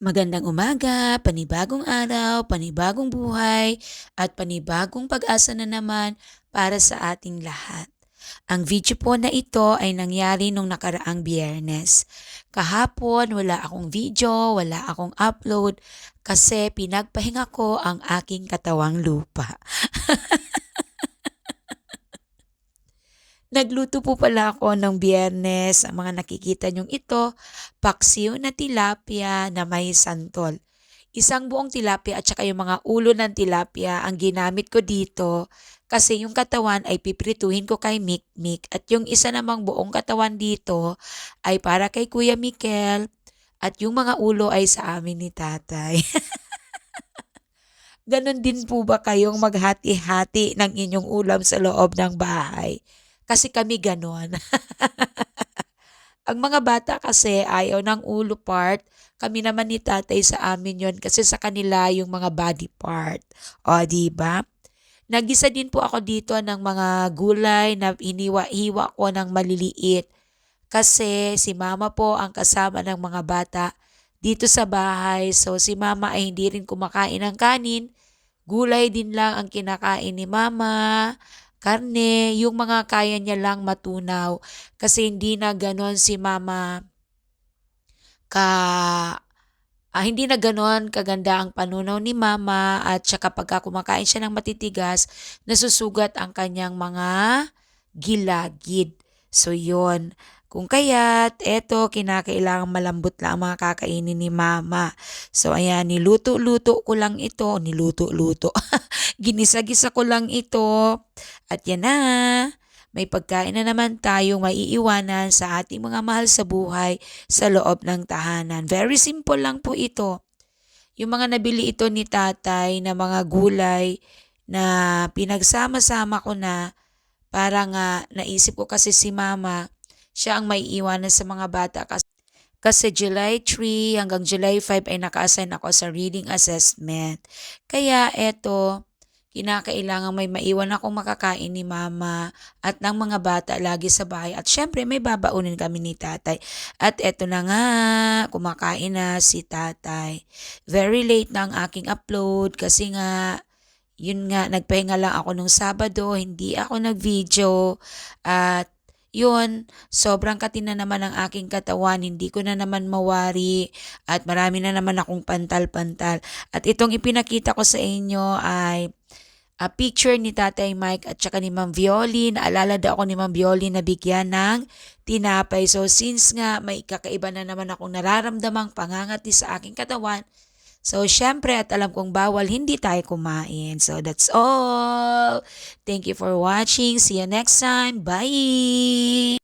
Magandang umaga, panibagong araw, panibagong buhay, at panibagong pag-asa na naman para sa ating lahat. Ang video po na ito ay nangyari nung nakaraang biyernes. Kahapon wala akong video, wala akong upload kasi pinagpahinga ko ang aking katawang lupa. Nagluto po pala ako ng biyernes. Ang mga nakikita nyong ito, paksiw na tilapia na may santol. Isang buong tilapia at saka yung mga ulo ng tilapia ang ginamit ko dito kasi yung katawan ay piprituhin ko kay Mikmik at yung isa namang buong katawan dito ay para kay Kuya Mikel at yung mga ulo ay sa amin ni tatay. Ganon din po ba kayong maghati-hati ng inyong ulam sa loob ng bahay? Kasi kami ganon. Ang mga bata kasi ayaw ng ulo part. Kami naman ni tatay sa amin yon kasi sa kanila yung mga body part. O, di ba? Nagisa din po ako dito ng mga gulay na iniwa-hiwa ko ng maliliit. Kasi si mama po ang kasama ng mga bata dito sa bahay. So si mama ay hindi rin kumakain ng kanin. Gulay din lang ang kinakain ni mama karne, yung mga kaya niya lang matunaw. Kasi hindi na ganon si mama ka ah, hindi na ganon kaganda ang panunaw ni mama at saka pagka kumakain siya ng matitigas, nasusugat ang kanyang mga gilagid. So yon kung kaya't eto kinakailangan malambot lang ang mga kakainin ni mama. So ayan, niluto-luto ko lang ito, niluto-luto. Ginisa-gisa ko lang ito. At yan na, may pagkain na naman tayong maiiwanan sa ating mga mahal sa buhay sa loob ng tahanan. Very simple lang po ito. Yung mga nabili ito ni tatay na mga gulay na pinagsama-sama ko na para nga naisip ko kasi si mama siya ang may iwanan sa mga bata kasi kasi July 3 hanggang July 5 ay naka-assign ako sa reading assessment. Kaya eto, kinakailangan may maiwan akong makakain ni mama at ng mga bata lagi sa bahay. At syempre may babaunin kami ni tatay. At eto na nga, kumakain na si tatay. Very late na ang aking upload kasi nga yun nga, nagpahinga lang ako nung Sabado, hindi ako nag-video at yun, sobrang katina naman ang aking katawan, hindi ko na naman mawari at marami na naman akong pantal-pantal. At itong ipinakita ko sa inyo ay a picture ni Tatay Mike at saka ni Ma'am Violi. Naalala daw ako ni Ma'am Violi na bigyan ng tinapay. So since nga may kakaiba na naman akong nararamdamang pangangati sa aking katawan, So, syempre, at alam kong bawal, hindi tayo kumain. So, that's all. Thank you for watching. See you next time. Bye!